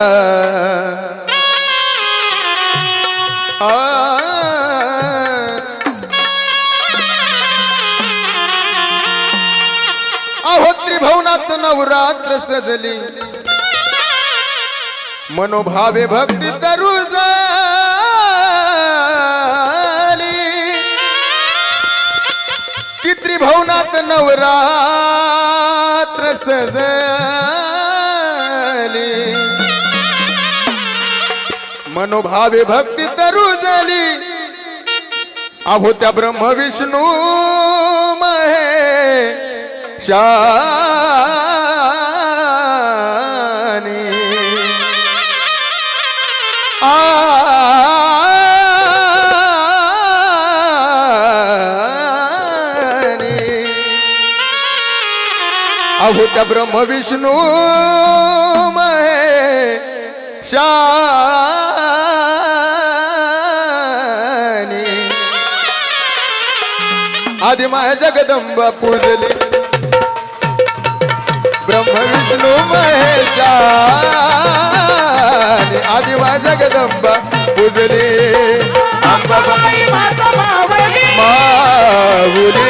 अहो त्रिभुवनात नवरात्र सजली. मनोभावे भक्ती तरुजली की त्रिभुवनात नवरात्र सजली. मनोभावे भक्ती तरू झाली आहो त्या ब्रह्म विष्णू महे। शानी। आनी. अहो त्या ब्रह्म विष्णू महे। शा आदि माय जगदंबा पूजली. ब्रह्म विष्णू महेशा आदि माय जगदंबा पूजली. अंबाबाई मावली माऊली.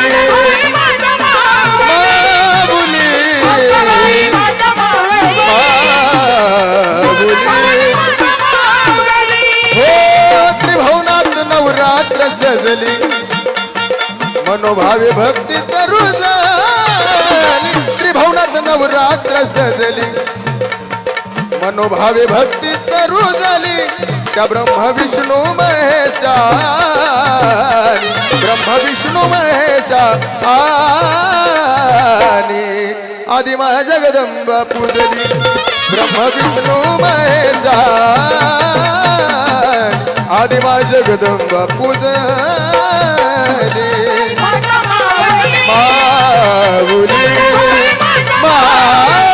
मनोभावे भक्ती करू झाली त्रिभुवनात नवरात्र सजली मनोभावे भक्ती करू झाली त्या ब्रह्म विष्णू महेशा ब्रह्म विष्णू महेशा आणि आदिमा जगदंबा पूजली. ब्रह्म विष्णू महेशा आदिमा जगदंबा पूजली. मावली माऊली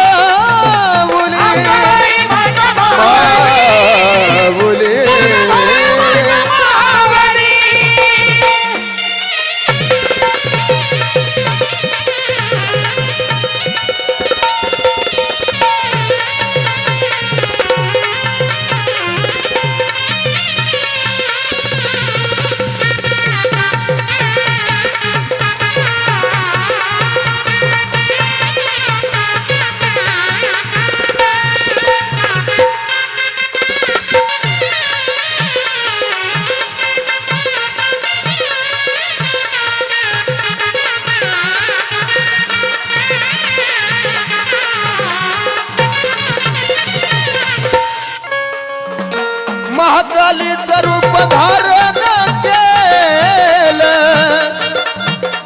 धारण केलं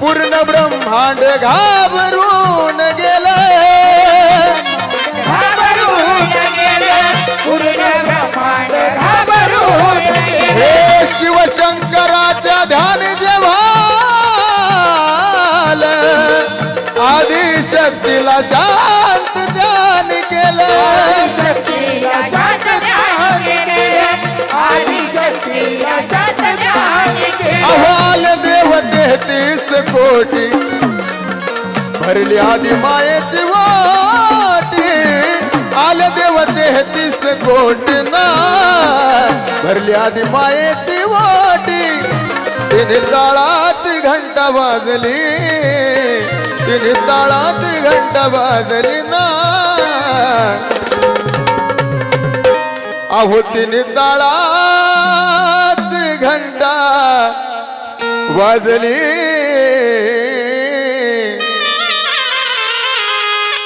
पूर्ण ब्रह्मांड घाबरून गेलं. घाबरून गेलं. पूर्ण ब्रह्मांड घाबरून गेलं. हे शिवशंकराच्या ध्यान जेव्हा आदि शक्तीला अहवाल देव तेहतीस कोटी. भरली आधी मायेची वाटी. आले देव तेहतीस कोटी ना. भरली आधी मायेची वाटी. तिने ताळात घंटा वाजली. तिने ताळात घंटा वाजली ना. अहो तिने ताळात वाजली.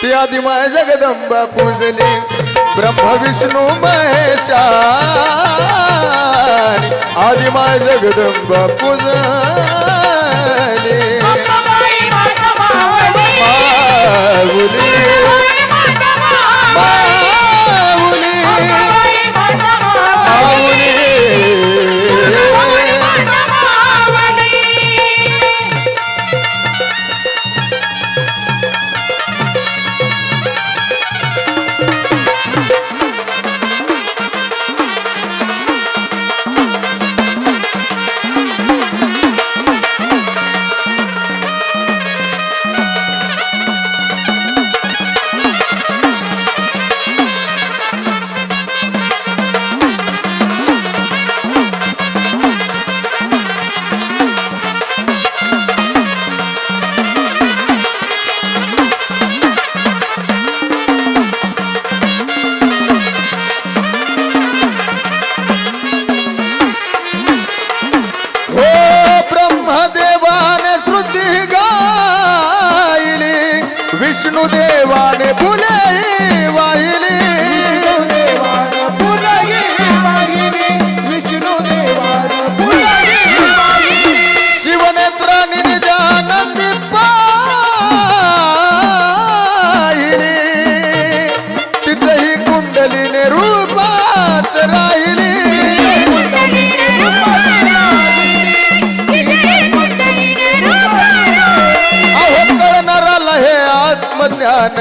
ती आधी माय जगदंबा पूजली. ब्रह्म विष्णू महेशा आधी माय जगदंबा पूजली. हो ब्रह्मदेवाने श्रुती गायली विष्णुदेवाने फुले वाहिली. ज्ञान.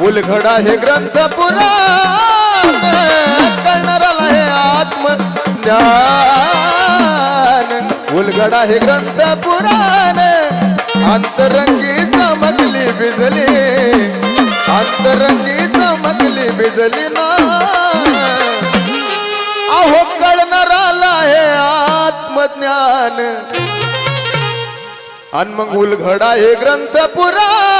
उलघडा हे ग्रंथ पुराण. करणाराला हे आत्मज्ञान. उलघडा हे ग्रंथ पुराण. अंतरंगी चमकली बिजली. अंतरंगी चमकली बिजली ना. अहो कळणाराला हे आत्मज्ञान. आणि मग उलघडा हे ग्रंथ पुराण.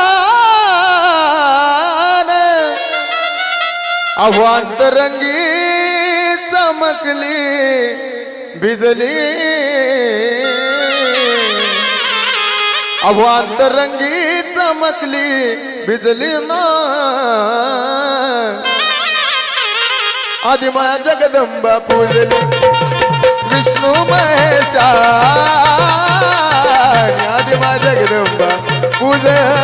अवांतरंगी चमकली भिजली. अवांतरंगी चमकली भिजली ना. आदिमा जगदंबा पूजली विष्णू महेशा आदिमा जगदंबा पूजली.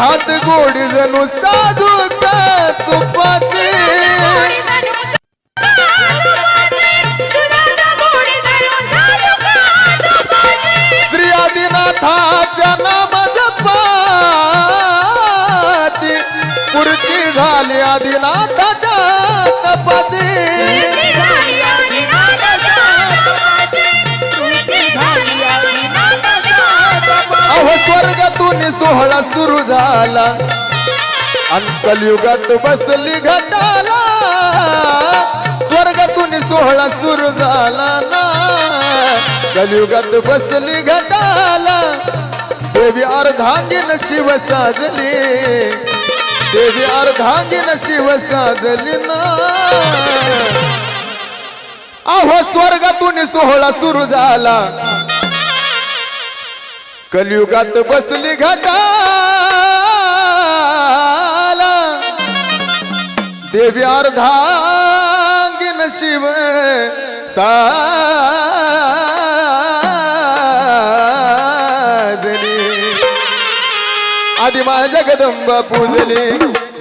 ಧಾತುಗೂಡಿದನು ಸಾಧು सुरू झाला. आणि कलियुगात बसली घटाला. स्वर्गातून सोहळा सुरू झाला ना. कलयुगात बसली घटाला. देवी अर्धांगीन शिव साजली. देवी अर्धांगीन शिव साजली ना. अहो स्वर्गातून सोहळा सुरू झाला. कलियुगात बसली घटाला. देवी अर्धांगीन शिव साजली. आदिमा जगदंब पूजली.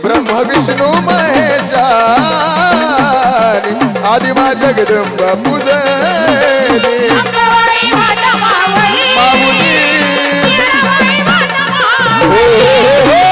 ब्रह्म विष्णू महेशा आदिमा जगदंब पूजली. Uhul!